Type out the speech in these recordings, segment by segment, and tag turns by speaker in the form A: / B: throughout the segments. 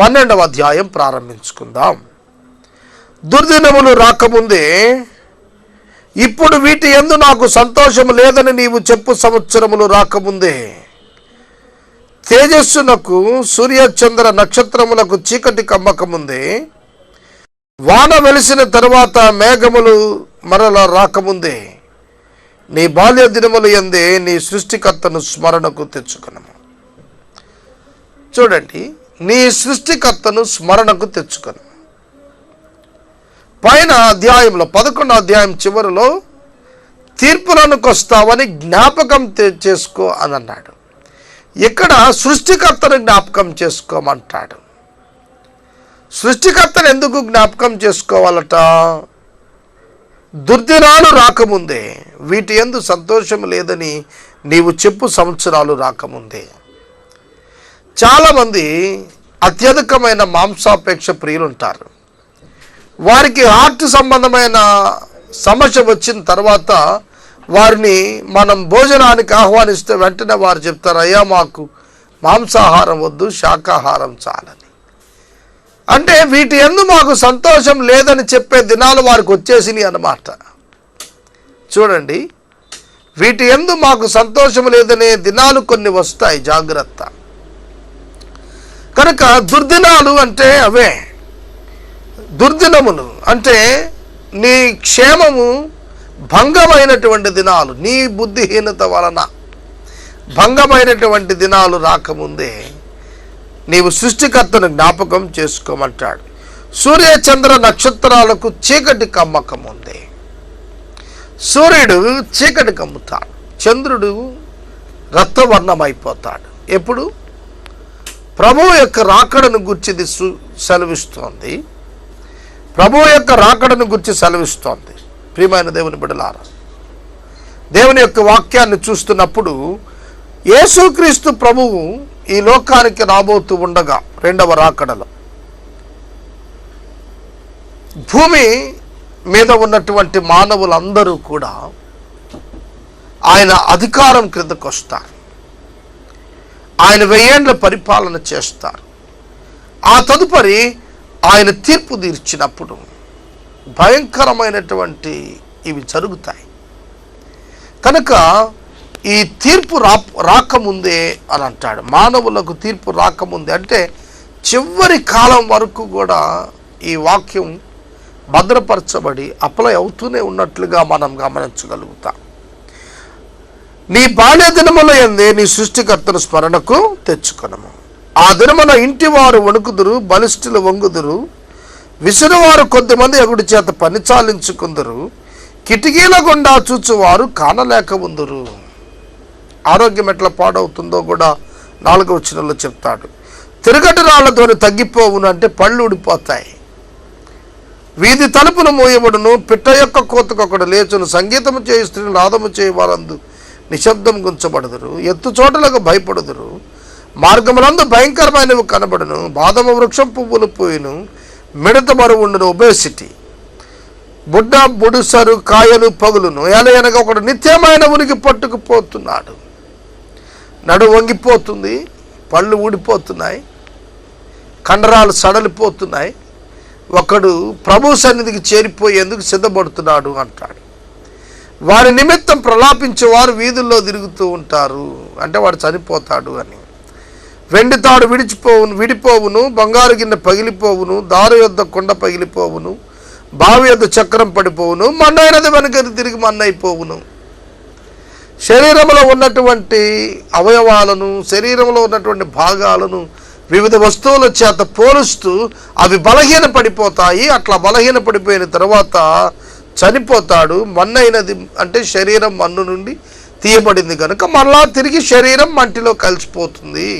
A: పన్నెండవ అధ్యాయం ప్రారంభించుకుందాం. దుర్దినములు రాకముందే ఇప్పుడు వీటి ఎందు నాకు సంతోషము లేదని నీవు చెప్పు సంవత్సరములు రాకముందే. తేజస్సునకు సూర్యచంద్ర నక్షత్రములకు చీకటి కమ్మకముందే వాన వెలిసిన తరువాత మేఘములు మరల రాకముందే నీ బాల్య దినములు ఎందే నీ సృష్టికర్తను స్మరణకు తెచ్చుకునము. చూడండి నీ సృష్టికర్తను స్మరణకు తెచ్చుకును. పైన అధ్యాయంలో పదకొండు అధ్యాయం చివరిలో తీర్పులకు వస్తావని జ్ఞాపకం చేసుకో అని అన్నాడు ఇక్కడ సృష్టికర్తను జ్ఞాపకం చేసుకోమంటాడు. సృష్టికర్తను ఎందుకు జ్ఞాపకం చేసుకోవాలట? దుర్దినాలు రాకముందే వీటి ఎందు సంతోషం లేదని నీవు చెప్పు సంవత్సరాలు రాకముందే. చాలామంది అత్యధికమైన మాంసాపేక్ష ప్రియులు ఉంటారు వారికి హార్ట్ సంబంధమైన సమస్య వచ్చిన తర్వాత వారిని మనం భోజనానికి ఆహ్వానిస్తే వెంటనే వారు చెప్తారు అయ్యా మాకు మాంసాహారం వద్దు శాకాహారం చాలని. అంటే వీటి ఎందు మాకు సంతోషం లేదని చెప్పే దినాలు వారికి వచ్చేసినాయి అన్నమాట. చూడండి వీటి ఎందు మాకు సంతోషం లేదనే దినాలు కొన్ని వస్తాయి జాగ్రత్త. కనుక దుర్దినాలు అంటే అవే. దుర్దినములు అంటే నీ క్షేమము భంగమైనటువంటి దినాలు నీ బుద్ధిహీనత వలన భంగమైనటువంటి దినాలు రాకముందే నీవు సృష్టికర్తను జ్ఞాపకం చేసుకోమంటాడు. సూర్య చంద్ర నక్షత్రాలకు చీకటి కమ్మకం ఉంది సూర్యుడు చీకటి కమ్ముతాడు. చంద్రుడు రక్తవర్ణమైపోతాడు. ఎప్పుడు? ప్రభువు యొక్క రాకడను గుర్చిది సు- సెలవిస్తోంది. ప్రభువు యొక్క రాకడను గుర్చి సెలవిస్తోంది. ప్రియమైన దేవుని బిడలారా దేవుని యొక్క వాక్యాన్ని చూస్తున్నప్పుడు యేసుక్రీస్తు ప్రభువు ఈ లోకానికి రాబోతూ ఉండగా రెండవ రాకడలో భూమి మీద ఉన్నటువంటి మానవులందరూ కూడా ఆయన అధికారం క్రిందకు వస్తారు. ఆయన వెయ్యేండ్ల పరిపాలన చేస్తారు. ఆ తదుపరి ఆయన తీర్పు తీర్చినప్పుడు భయంకరమైనటువంటి ఇవి జరుగుతాయి. కనుక ఈ తీర్పు రా రాకముందే అని అంటాడు. మానవులకు తీర్పు రాకముందే అంటే చివరి కాలం వరకు కూడా ఈ వాక్యం భద్రపరచబడి అప్లై అవుతూనే ఉన్నట్లుగా మనం గమనించగలుగుతాం. నీ బాల్య దినముల ఎందే నీ సృష్టికర్తను స్మరణకు తెచ్చుకొనము. ఆ దినమున ఇంటి వారు వణుకుదురు బలిష్ఠులు వంగుదురు. విసురువారు కొద్దిమంది ఎగుడి చేత పని చాలించుకుందరు. కిటికీల గుండా చూచువారు కానలేక ఉందరు. ఆరోగ్యం ఎట్లా పాడవుతుందో కూడా నాలుగవ చిన్నలో చెప్తాడు. తిరగటి రాళ్ళతోని తగ్గిపోవును అంటే పళ్ళు ఊడిపోతాయి. వీధి తలుపును మోయబడును పిట్ట యొక్క కోతకొకడు లేచును సంగీతము చేయి స్త్రీని నాదము చేయవారందు నిశ్శబ్దం గుంచబడుదురు ఎత్తు చోటలకు భయపడుదురు. మార్గములందు భయంకరమైనవి కనబడును బాదమ వృక్షం పువ్వులు పోయిను మిడత మరువుండును ఒబేసిటీ. బుడ్డ బుడుసరు కాయలు పగులును ఎలయనగా ఒకడు నిత్యమైన ఉనికి పట్టుకుపోతున్నాడు. నడు వంగిపోతుంది పళ్ళు ఊడిపోతున్నాయి కండరాలు సడలిపోతున్నాయి. ఒకడు ప్రభు సన్నిధికి చేరిపోయేందుకు సిద్ధపడుతున్నాడు అంటాడు. వారి నిమిత్తం ప్రలాపించేవారు వీధుల్లో తిరుగుతూ ఉంటారు. అంటే వాడు చనిపోతాడు అని. వెండి తాడు విడిచిపోవును విడిపోవును బంగారు గిన్నె పగిలిపోవును దారు యొద్ద కొండ పగిలిపోవును బావి యొద్ద చక్రం పడిపోవును మన్నైనది వెనుక తిరిగి మన్నైపోవును. శరీరంలో ఉన్నటువంటి అవయవాలను శరీరంలో ఉన్నటువంటి భాగాలను వివిధ వస్తువుల చేత పోలుస్తూ అవి బలహీన పడిపోతాయి అట్లా బలహీన పడిపోయిన తర్వాత చనిపోతాడు మన్నైనది అంటే శరీరం మన్ను నుండి తీయబడింది కనుక మళ్ళా తిరిగి శరీరం మంటిలో కలిసిపోతుంది.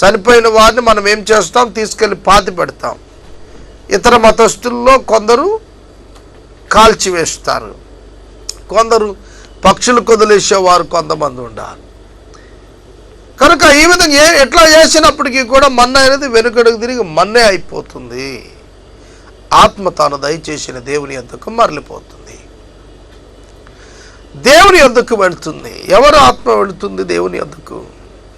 A: చనిపోయిన వారిని మనం ఏం చేస్తాం? తీసుకెళ్ళి పాతి పెడతాం. ఇతర మతస్థుల్లో కొందరు కాల్చివేస్తారు కొందరు పక్షులు కొదిలేసేవారు కొంతమంది ఉండాలి. కనుక ఈ విధంగా ఏ ఎట్లా చేసినప్పటికీ కూడా మన్న అనేది వెనుకడుగు తిరిగి మన్నే అయిపోతుంది. ఆత్మ తాను దయచేసిన దేవుని ఎందుకు మరలిపోతుంది? దేవుని ఎందుకు వెళుతుంది? ఎవరు ఆత్మ వెళుతుంది దేవుని ఎందుకు?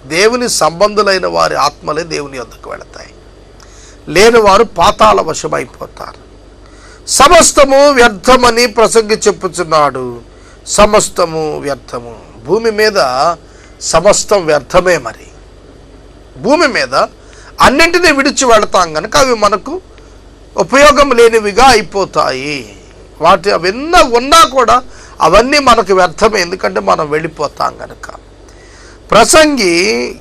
A: దేవుని సంబంధులైన వారి ఆత్మలే దేవుని ఎందుకు వెళతాయి? లేని వారు పాతాల వశమైపోతారు. సమస్తము వ్యర్థమని ప్రసంగి చెప్పుచున్నాడు. సమస్తము వ్యర్థము. భూమి మీద సమస్తం వ్యర్థమే మరి. భూమి మీద అన్నింటినీ విడిచి వెళతాం కనుక అవి మనకు ఉపయోగం లేనివిగా అయిపోతాయి. వాటి అవన్నీ ఉన్నా కూడా అవన్నీ మనకు వ్యర్థమే ఎందుకంటే మనం వెళ్ళిపోతాం కనుక ప్రసంగి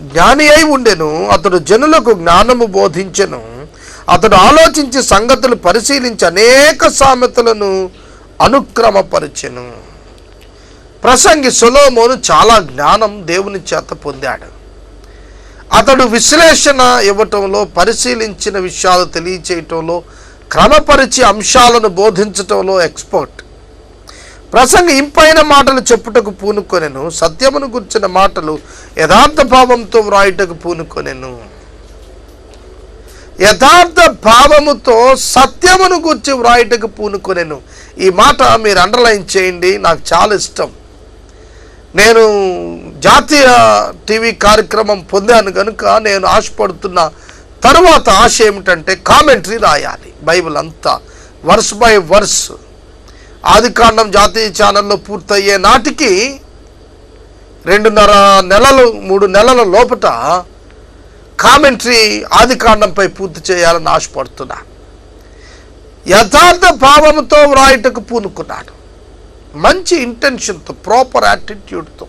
A: జ్ఞాని అయి ఉండెను అతడు జనులకు జ్ఞానము బోధించెను అతడు ఆలోచించి సంగతులు పరిశీలించి అనేక సామెతలను అనుక్రమపరిచెను. ప్రసంగి సొలోమోను చాలా జ్ఞానం దేవుని చేత పొందాడు. అతడు విశ్లేషణ ఇవ్వటంలో పరిశీలించిన విషయాలు తెలియచేయటంలో క్రమపరిచి అంశాలను బోధించటంలో ఎక్స్పర్ట్. ప్రసంగ ఇంపైన మాటలు చెప్పుటకు పూనుకొనెను సత్యమును గుర్చిన మాటలు యథార్థ భావంతో వ్రాయుటకు పూనుకొనెను. యథార్థ భావముతో సత్యమును గుర్చి వ్రాయుటకు పూనుకొనెను. ఈ మాట మీరు అండర్లైన్ చేయండి నాకు చాలా ఇష్టం. నేను జాతీయ టీవీ కార్యక్రమం పొందాను కనుక నేను ఆశపడుతున్న తరువాత ఆశ ఏమిటంటే కామెంటరీ రాయాలి. బైబిల్ అంతా. వర్స్ బై వర్స్ ఆదికాండం జాతీయ ఛానల్లో పూర్తయ్యే నాటికి రెండున్నర నెలలు మూడు నెలల లోపట కామెంటరీ ఆదికాండంపై పూర్తి చేయాలని ఆశపడుతున్నా. యథార్థ భావంతో వ్రాయటకు పూనుకున్నాడు. మంచి ఇంటెన్షన్తో ప్రాపర్ యాటిట్యూడ్తో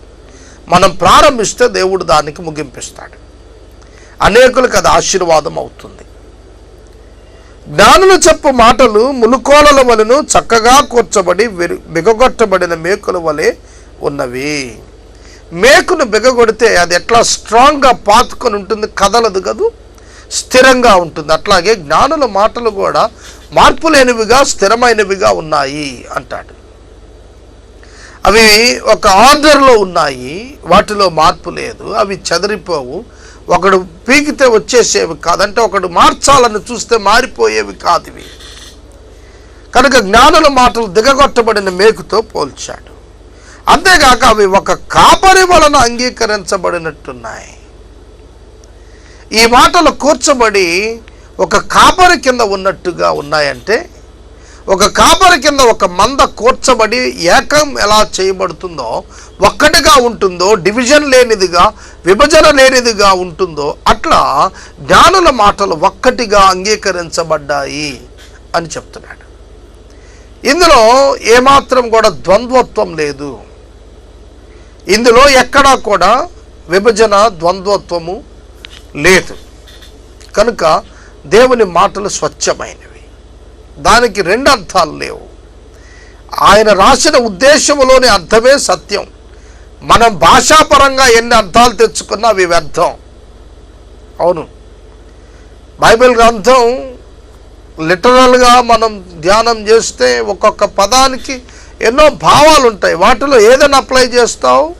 A: మనం ప్రారంభిస్తే దేవుడు దానికి ముగింపిస్తాడు. అనేకులకు అది ఆశీర్వాదం అవుతుంది. జ్ఞానులు చెప్పు మాటలు ములుకోలల వలను చక్కగా కూర్చబడి బిగగొట్టబడిన మేకుల వలె ఉన్నవి. మేకును బిగగొడితే అది ఎట్లా స్ట్రాంగ్గా పాతుకొని ఉంటుంది కదలదు కదూ? స్థిరంగా ఉంటుంది. అట్లాగే జ్ఞానుల మాటలు కూడా మార్పు లేనివిగా స్థిరమైనవిగా ఉన్నాయి అంటాడు. అవి ఒక ఆర్డర్లో ఉన్నాయి. వాటిలో మార్పు లేదు. అవి చెదరిపోవు. ఒకడు పీకితే వచ్చేసేవి కాదంటే ఒకడు మార్చాలని చూస్తే మారిపోయేవి కాదు ఇవి కనుక జ్ఞానుల మాటలు దిగగొట్టబడిన మేకుతో పోల్చాడు. అంతేగాక అవి ఒక కాపరి వలన అంగీకరించబడినట్టున్నాయి. ఈ మాటలు కూర్చబడి ఒక కాపరి కింద ఉన్నట్టుగా ఉన్నాయంటే ఒక కాపరి కింద ఒక మంద కూర్చబడి ఏకం ఎలా చేయబడుతుందో ఒక్కటిగా ఉంటుందో డివిజన్ లేనిదిగా విభజన లేనిదిగా ఉంటుందో అట్లా జ్ఞానుల మాటలు ఒక్కటిగా అంగీకరించబడ్డాయి అని చెప్తున్నాడు. ఇందులో ఏమాత్రం కూడా ద్వంద్వత్వం లేదు. ఇందులో ఎక్కడా కూడా విభజన ద్వంద్వత్వము లేదు. కనుక దేవుని మాటలు స్వచ్ఛమైనవి. దానికి రెండు అర్థాలు లేవు. ఆయన రాసిన ఉద్దేశంలోని అర్థమే సత్యం. మనం భాషాపరంగా ఎన్ని అర్థాలు తెచ్చుకున్నా అవి వ్యర్థం. అవును. బైబిల్ గ్రంథం లిటరల్గా మనం ధ్యానం చేస్తే ఒక్కొక్క పదానికి ఎన్నో భావాలు ఉంటాయి వాటిలో ఏదైనా అప్లై చేస్తావు?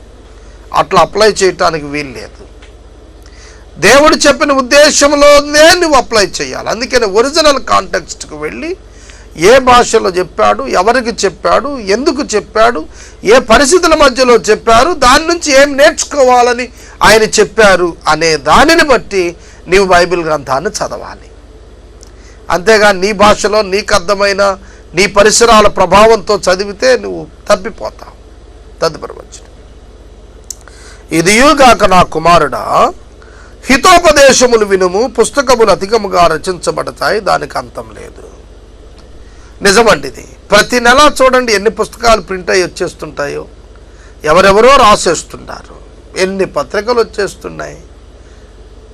A: అట్లా అప్లై చేయటానికి వీలు లేదు దేవుడు చెప్పిన ఉద్దేశంలోనే నువ్వు అప్లై చేయాలి. అందుకని ఒరిజినల్ కాంటెక్స్ట్కి వెళ్ళి ఏ భాషలో చెప్పాడు ఎవరికి చెప్పాడు ఎందుకు చెప్పాడు ఏ పరిస్థితుల మధ్యలో చెప్పారు దాని నుంచి ఏం నేర్చుకోవాలని ఆయన చెప్పారు అనే దానిని బట్టి నీవు బైబిల్ గ్రంథాన్ని చదవాలి. అంతేగాని నీ భాషలో నీకు అర్థమైన నీ పరిసరాల ప్రభావంతో చదివితే నువ్వు తప్పిపోతావు. తదుపరి వచ్చిన ఇదియుగాక నా కుమారుడా హితోపదేశములు వినుము పుస్తకములు అధికముగా రచించబడతాయి దానికి అంతం లేదు. నిజమండి ఇది ప్రతి నెల చూడండి ఎన్ని పుస్తకాలు ప్రింట్ అయ్యి వచ్చేస్తుంటాయో. ఎవరెవరో రాసేస్తున్నారు. ఎన్ని పత్రికలు వచ్చేస్తున్నాయి.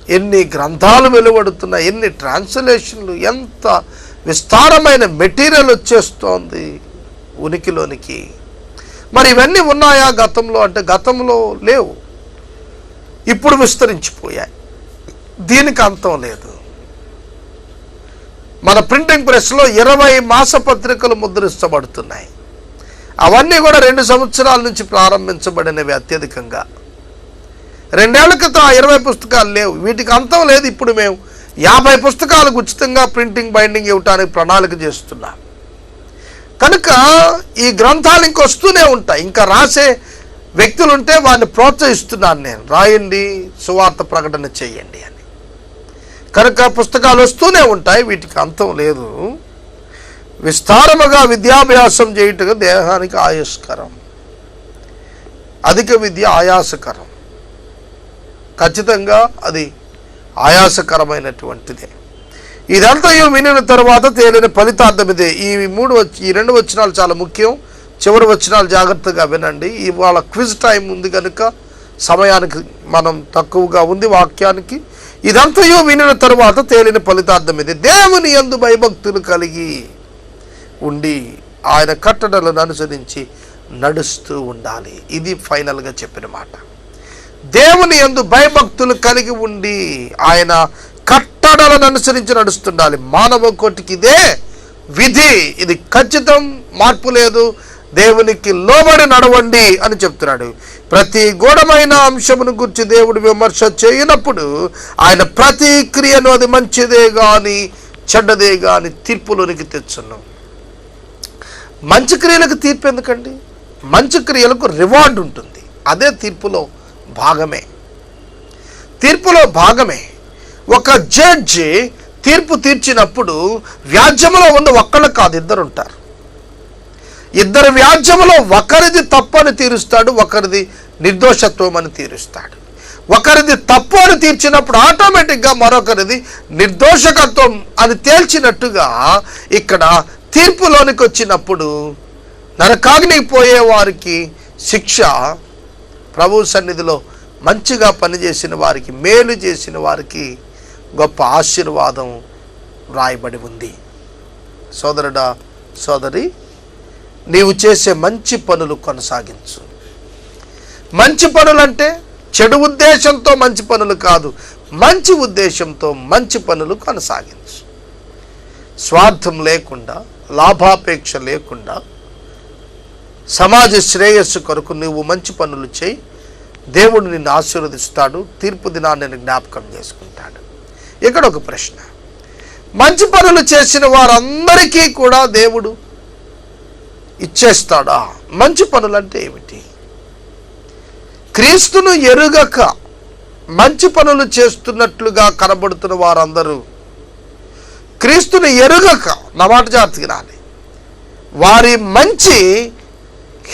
A: ఎన్ని గ్రంథాలు వెలువడుతున్నాయి. ఎన్ని ట్రాన్స్లేషన్లు. ఎంత విస్తారమైన మెటీరియల్ వచ్చేస్తోంది ఉనికిలోనికి. మరి ఇవన్నీ ఉన్నాయా గతంలో? అంటే గతంలో లేవు. ఇప్పుడు విస్తరించిపోయాయి. దీనికి అంతం లేదు. మన ప్రింటింగ్ ప్రెస్లో ఇరవై మాసపత్రికలు ముద్రించబడుతున్నాయి అవన్నీ కూడా రెండు సంవత్సరాల నుంచి ప్రారంభించబడినవి అత్యధికంగా. రెండేళ్ళ క్రితం ఆ ఇరవై పుస్తకాలు లేవు. వీటికి అంతం లేదు. ఇప్పుడు మేము యాభై పుస్తకాలకు ఉచితంగా ప్రింటింగ్ బైండింగ్ ఇవ్వటానికి ప్రణాళిక చేస్తున్నాం. కనుక ఈ గ్రంథాలు ఇంకొస్తూనే ఉంటాయి. ఇంకా రాసే వ్యక్తులు ఉంటే వారిని ప్రోత్సహిస్తున్నాను నేను. రాయండి సువార్త ప్రకటన చేయండి అని. కనుక పుస్తకాలు వస్తూనే ఉంటాయి వీటికి అంతం లేదు. విస్తారముగా విద్యాభ్యాసం చేయుటగా దేహానికి ఆయుష్కరం అధిక విద్య ఆయాసకరం. ఖచ్చితంగా అది ఆయాసకరమైనటువంటిదే. ఇదంతా వినిన తర్వాత తేలిన ఫలితార్థం ఇదే. ఈ మూడు వచ్చి ఈ రెండు వచనాలు చాలా ముఖ్యం. చివరి వచనాలు జాగ్రత్తగా వినండి. ఇవాళ క్విజ్ టైం ఉంది కనుక సమయానికి మనం తక్కువగా ఉంది వాక్యానికి. ఇదంతయు వినిన తరువాత తేలిన ఫలితార్థం ఇది. దేవుని యందు భయభక్తులు కలిగి ఉండి ఆయన కట్టడలను అనుసరించి నడుస్తూ ఉండాలి. ఇది ఫైనల్గా చెప్పిన మాట. దేవుని యందు భయభక్తులు కలిగి ఉండి ఆయన కట్టడలను అనుసరించి నడుస్తుండాలి. మానవ కోటికి ఇదే విధి. ఇది ఖచ్చితం మార్పు లేదు. దేవునికి లోబడి నడవండి అని చెప్తున్నాడు. ప్రతి గూఢమైన అంశమును గురించి దేవుడు విమర్శ చేయనప్పుడు ఆయన ప్రతి క్రియను అది మంచిదే కానీ చెడ్డదే కానీ తీర్పులోనికి తెచ్చును. మంచి క్రియలకు తీర్పు ఎందుకండి? మంచి క్రియలకు రివార్డ్ ఉంటుంది. అదే తీర్పులో భాగమే. తీర్పులో భాగమే. ఒక జడ్జి తీర్పు తీర్చినప్పుడు వ్యాజ్యములో ఉన్న ఒక్కళ్ళు కాదు ఇద్దరు ఉంటారు ఇద్దరు వ్యాజ్యములో ఒకరిది తప్పు అని తీరుస్తాడు ఒకరిది నిర్దోషత్వం అని తీరుస్తాడు. ఒకరిది తప్పు అని తీర్చినప్పుడు ఆటోమేటిక్గా మరొకరిది నిర్దోషకత్వం అని తేల్చినట్టుగా ఇక్కడ తీర్పులోనికి వచ్చినప్పుడు నరకాగ్ని పోయే వారికి శిక్ష ప్రభు సన్నిధిలో మంచిగా పనిచేసిన వారికి మేలు చేసిన వారికి గొప్ప ఆశీర్వాదం రాయబడి ఉంది. సోదరుడా సోదరి నీవు చేసే మంచి పనులు కొనసాగించు. మంచి పనులంటే చెడు ఉద్దేశంతో మంచి పనులు కాదు మంచి ఉద్దేశంతో మంచి పనులు కొనసాగించు. స్వార్థం లేకుండా లాభాపేక్ష లేకుండా సమాజ శ్రేయస్సు కొరకు నువ్వు మంచి పనులు చేయి. దేవుడు నిన్ను ఆశీర్వదిస్తాడు తీర్పు దినాన్ని జ్ఞాపకం చేసుకుంటాడు. ఇక్కడ ఒక ప్రశ్న. మంచి పనులు చేసిన వారందరికీ కూడా దేవుడు ఇచ్చేస్తాడా? మంచి పనులు అంటే ఏమిటి? క్రీస్తును ఎరుగక మంచి పనులు చేస్తున్నట్లుగా కనబడుతున్న వారందరూ క్రీస్తుని ఎరుగక నా మాట జాగ్రత్తగా రాలి వారి మంచి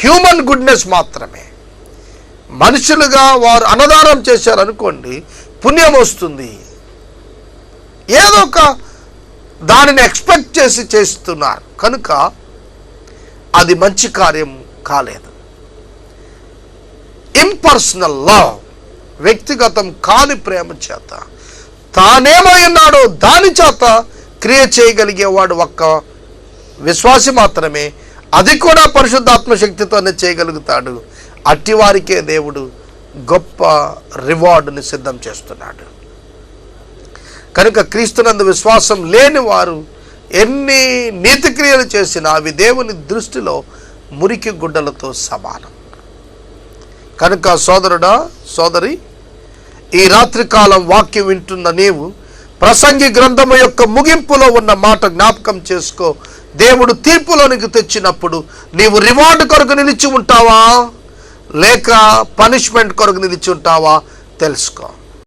A: హ్యూమన్ గుడ్నెస్ మాత్రమే. మనుషులుగా వారు అన్నదానం చేశారనుకోండి పుణ్యం వస్తుంది. ఏదో ఒక దానిని ఎక్స్పెక్ట్ చేసి చేస్తున్నారు. కనుక అది మంచి కార్యం కాలేదు. ఇంపర్సనల్ లవ్ వ్యక్తిగతం కాని ప్రేమ చేత తానేమై ఉన్నాడో దాని చేత క్రియ చేయగలిగేవాడు ఒక్క విశ్వాసి మాత్రమే అది కూడా పరిశుద్ధాత్మ శక్తితోనే చేయగలుగుతాడు. అట్టివారికే దేవుడు గొప్ప రివార్డుని సిద్ధం చేస్తున్నాడు. కనుక క్రీస్తునందు విశ్వాసం లేని వారు ఎన్ని నీతిక్రియలు చేసినా అవి దేవుని దృష్టిలో మురికి గుడ్డలతో సమానం. కనుక సోదరుడా సోదరి ఈ రాత్రికాలం వాక్యం వింటున్న నీవు ప్రసంగి గ్రంథము యొక్క ముగింపులో ఉన్న మాట జ్ఞాపకం చేసుకో. దేవుడు తీర్పులోనికి తెచ్చినప్పుడు నీవు రివార్డు కొరకు నిలిచి ఉంటావా? లేక పనిష్మెంట్ కొరకు నిలిచి ఉంటావా? తెలుసుకో.